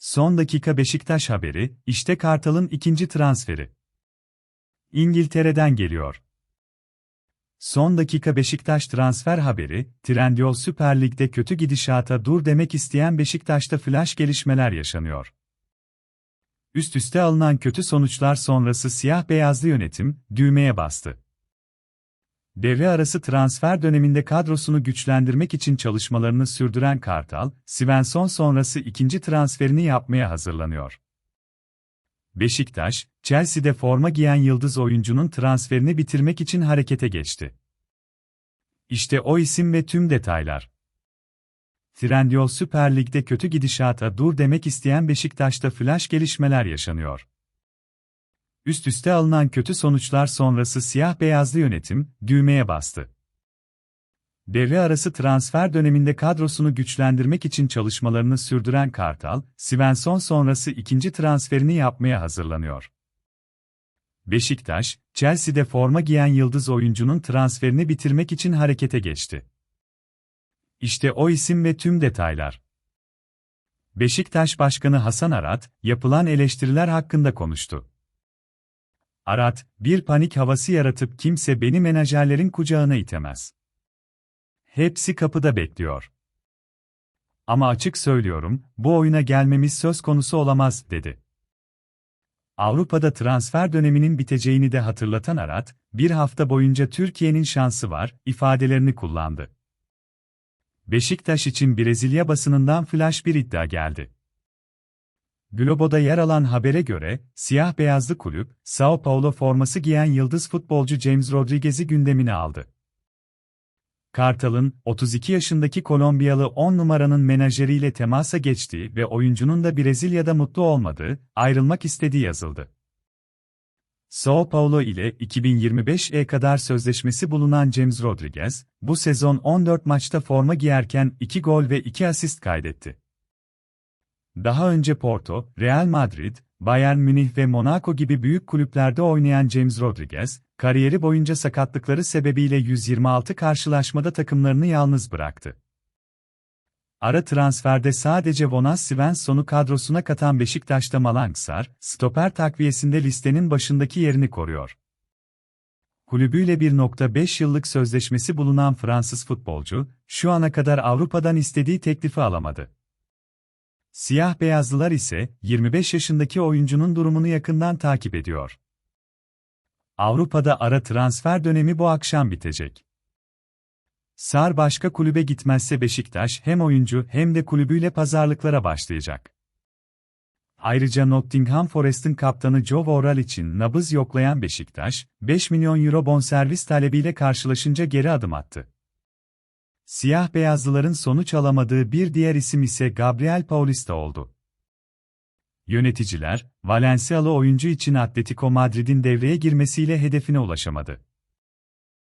Son dakika Beşiktaş haberi, işte Kartal'ın ikinci transferi. İngiltere'den geliyor. Son dakika Beşiktaş transfer haberi, Trendyol Süper Lig'de kötü gidişata dur demek isteyen Beşiktaş'ta flash gelişmeler yaşanıyor. Üst üste alınan kötü sonuçlar sonrası siyah beyazlı yönetim, düğmeye bastı. Devre arası transfer döneminde kadrosunu güçlendirmek için çalışmalarını sürdüren Kartal, Svensson sonrası ikinci transferini yapmaya hazırlanıyor. Beşiktaş, Chelsea'de forma giyen yıldız oyuncunun transferini bitirmek için harekete geçti. İşte o isim ve tüm detaylar. Trendyol Süper Lig'de kötü gidişata dur demek isteyen Beşiktaş'ta flash gelişmeler yaşanıyor. Üst üste alınan kötü sonuçlar sonrası siyah beyazlı yönetim, düğmeye bastı. Devre arası transfer döneminde kadrosunu güçlendirmek için çalışmalarını sürdüren Kartal, Svensson sonrası ikinci transferini yapmaya hazırlanıyor. Beşiktaş, Chelsea'de forma giyen yıldız oyuncunun transferini bitirmek için harekete geçti. İşte o isim ve tüm detaylar. Beşiktaş Başkanı Hasan Arat, yapılan eleştiriler hakkında konuştu. Arat, bir panik havası yaratıp kimse beni menajerlerin kucağına itemez. Hepsi kapıda bekliyor. Ama açık söylüyorum, bu oyuna gelmemiz söz konusu olamaz, dedi. Avrupa'da transfer döneminin biteceğini de hatırlatan Arat, bir hafta boyunca Türkiye'nin şansı var, ifadelerini kullandı. Beşiktaş için Brezilya basınından flash bir iddia geldi. Globo'da yer alan habere göre, siyah beyazlı kulüp, Sao Paulo forması giyen yıldız futbolcu James Rodriguez'i gündemine aldı. Kartal'ın, 32 yaşındaki Kolombiyalı 10 numaranın menajeriyle temasa geçtiği ve oyuncunun da Brezilya'da mutlu olmadığı, ayrılmak istediği yazıldı. Sao Paulo ile 2025'e kadar sözleşmesi bulunan James Rodriguez, bu sezon 14 maçta forma giyerken 2 gol ve 2 asist kaydetti. Daha önce Porto, Real Madrid, Bayern Münih ve Monaco gibi büyük kulüplerde oynayan James Rodriguez, kariyeri boyunca sakatlıkları sebebiyle 126 karşılaşmada takımlarını yalnız bıraktı. Ara transferde sadece Vonas Svensson'u kadrosuna katan Beşiktaş'ta Malangsar, stoper takviyesinde listenin başındaki yerini koruyor. Kulübüyle 1.5 yıllık sözleşmesi bulunan Fransız futbolcu, şu ana kadar Avrupa'dan istediği teklifi alamadı. Siyah beyazlılar ise 25 yaşındaki oyuncunun durumunu yakından takip ediyor. Avrupa'da ara transfer dönemi bu akşam bitecek. Sar başka kulübe gitmezse Beşiktaş hem oyuncu hem de kulübüyle pazarlıklara başlayacak. Ayrıca Nottingham Forest'ın kaptanı Joe Worrall için nabız yoklayan Beşiktaş, 5 milyon euro bonservis talebiyle karşılaşınca geri adım attı. Siyah beyazlıların sonuç alamadığı bir diğer isim ise Gabriel Paulista oldu. Yöneticiler, Valencialı oyuncu için Atletico Madrid'in devreye girmesiyle hedefine ulaşamadı.